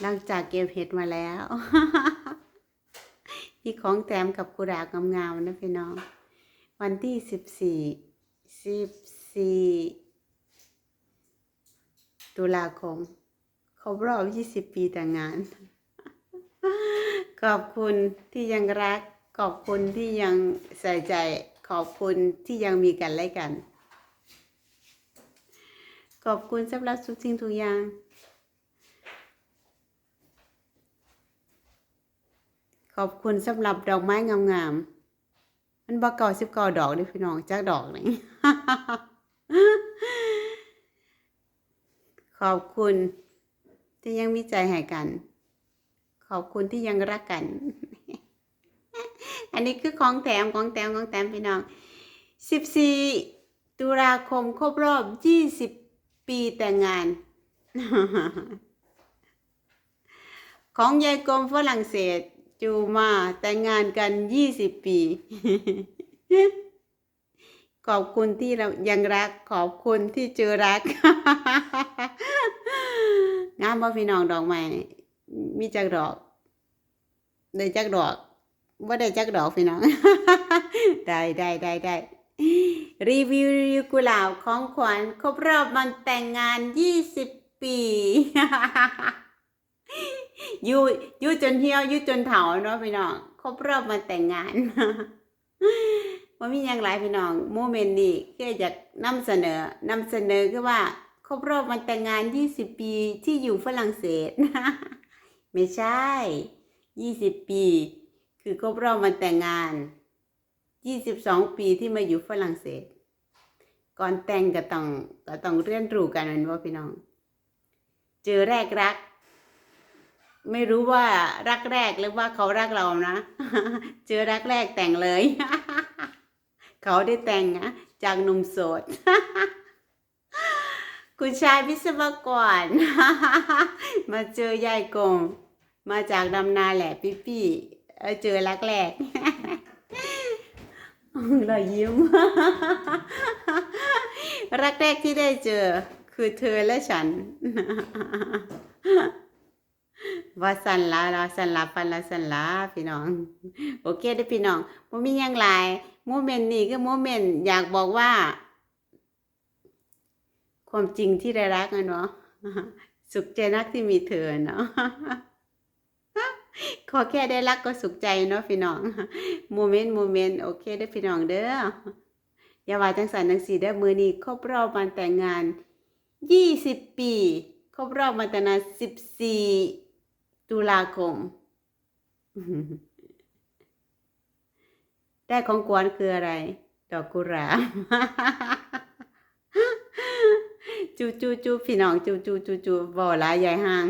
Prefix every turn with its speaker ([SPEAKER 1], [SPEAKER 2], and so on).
[SPEAKER 1] หลังจากเก็บเห็ดมาแล้ว มีของแถมกับกุหลาบงามๆนะพี่น้อง วันที่สิบสี่สิบสี่ตุลาคมครบรอบยี่สิบปีแต่งงาน ขอบคุณที่ยังรัก ขอบคุณที่ยังใส่ใจ ขอบคุณที่ยังมีกันและกัน ขอบคุณสำหรับทุกสิ่งทุกอย่าง ขอบคุณสำหรับดอกไม้งามๆ มันบ่เก่าสิบเก่าดอกด้พี่น้องจักดอกนึงขอบคุณที่ยังมีใจให้กัน ขอบคุณที่ยังรักกัน อันนี้คือของแถมของแถมของแถมพี่น้อง14ตุลาคมครบรอบ20ปีแต่งงาน ของยายกรมฝรั่งเศส จูมาแต่งงานกัน20ปี ขอบคุณที่เรายังรัก ขอบคุณที่เจอรัก งามบ่พี่น้องดอกไม้นี่มีจักดอกได้จักดอกว่าได้จักดอกพี่น้อง ได้ได้ได้ได้รีวิวกุหลาบของขวัญครบรอบมันแต่งงาน20ปี ยู่ยู่จนเหี่ยวยู่จนเฒ่าเนาะพี่น้องครบรอบมันแต่งงานว่ามีอย่างไรพี่น้องโมเมนต์นี้คือยากนำเสนอนำเสนอคือว่าครบรอบวันแต่งงาน 20 ปีที่อยู่ฝรั่งเศสไม่ใช่ 20 ปี คือครบรอบวันแต่งงาน 22 ปีที่มาอยู่ฝรั่งเศส ก่อนแต่งก็ต้องก็ต้องเรียนรู้กันนว่าพี่น้อง เจอแรกรัก ไม่รู้ว่ารักแรกหรือว่าเขารักเรานะ เจอรักแรกแต่งเลย เขาได้แต่งนะจากหนุ่มโสด คุณชายวิศวกร มาเจอยายกง มาจากดำนาแหละพี่พี่ๆเออเจอรักแรกรอยยิ้ม รักแรกที่ได้เจอ คือเธอและฉัน ว่าสันละละสันละฟันละสันละพี่น้อง โอเคเด้พี่น้องบ่มียังหลายโมเมนต์นี้คือโมเมนต์อยากบอกว่า ความจริงที่ได้รักอะเนาะสุขใจนักที่มีเธอเนาะขอแค่ได้รักก็สุขใจเนาะพี่น้องโมเมนต์โมเมนต์โอเคเด้พี่น้องเด้ออย่าว่าจังสันจังสีเด้มือนี้ครบรอบวันแต่งงาน20ปี ครบรอบวันแต่งงาน14 ตุลาคม ได้ของกวนคืออะไร ดอกกุหลาบจูจูจูพี่น้องจูจูจูจูบ่อลายใหญ่ห่าง